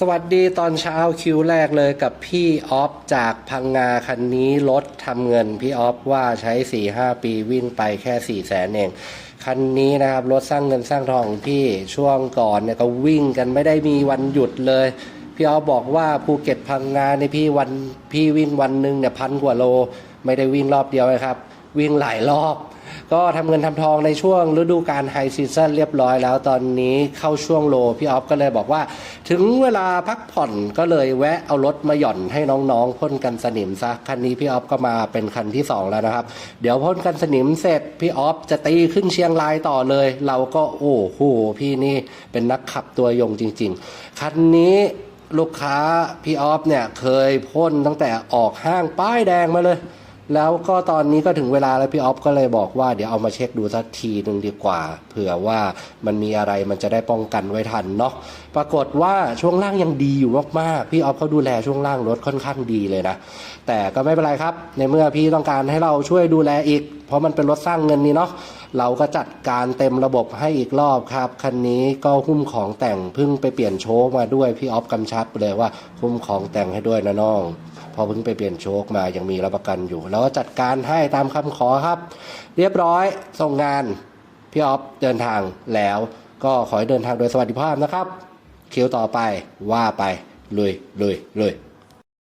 สวัสดีตอนเช้าคิวแรกเลยกับพี่ออฟจากพังงาคันนี้รถทำเงินพี่ออฟว่าใช้4-5ปีวิ่งไปแค่4 0 0แสนเอง คันนี้นะครับรถสร้างเงินสร้างทองของพี่ช่วงก่อนเนี่ยก็วิ่งกันไม่ได้มีวันหยุดเลย พี่ออฟบอกว่าภูเก็ตพังงาในพี่วันพี่วิ่งวันหนึ่งเนี่ยพันกว่าโล ไม่ได้วิ่งรอบเดียวนะครับ วิ่งหลายรอบ ก็ทำเงินทำทองในช่วงฤดูการไฮซีซั่นเรียบร้อยแล้วตอนนี้เข้าช่วงโลพี่ออฟก็เลยบอกว่า ถึงเวลาพักผ่อนก็เลยแวะเอารถมาหย่อนให้น้องๆพ่นกันสนิมซะคันนี้พี่ออฟก็มาเป็นคันที่สองแล้วนะครับ เดี๋ยวพ่นกันสนิมเสร็จพี่ออฟจะตีขึ้นเชียงรายต่อเลย เราก็โอ้โหพี่นี่เป็นนักขับตัวยงจริง ๆ คันนี้ลูกค้าพี่ออฟเนี่ยเคยพ่นตั้งแต่ออกห้างป้ายแดงมาเลย แล้วก็ตอนนี้ก็ถึงเวลาแล้วพี่ออฟก็เลยบอกว่าเดี๋ยวเอามาเช็คดูสักทีหนึ่งดีกว่า เผื่อว่ามันมีอะไรมันจะได้ป้องกันไว้ทันเนาะปรากฏว่าช่วงล่างยังดีอยู่มากๆพี่ออฟเขาดูแลช่วงล่างรถค่อนข้างดีเลยนะ แต่ก็ไม่เป็นไรครับ ในเมื่อพี่ต้องการให้เราช่วยดูแลอีก เพราะมันเป็นรถสร้างเงินนี่เนาะเราก็จัดการเต็มระบบให้อีกรอบครับ คันนี้ก็หุ้มของแต่งเพิ่งไปเปลี่ยนโชคมาด้วยพี่ออฟกำชับเลยว่าหุ้มของแต่งให้ด้วยนะน้องพอเพิ่งไปเปลี่ยนโชคมายังมีรับประกันอยู่ แล้วก็จัดการให้ตามคำขอครับ เรียบร้อยส่งงานพี่ออฟเดินทางแล้ว ก็ขอให้เดินทางโดยสวัสดิภาพนะครับคิวต่อไปว่าไปลุยลุยลุย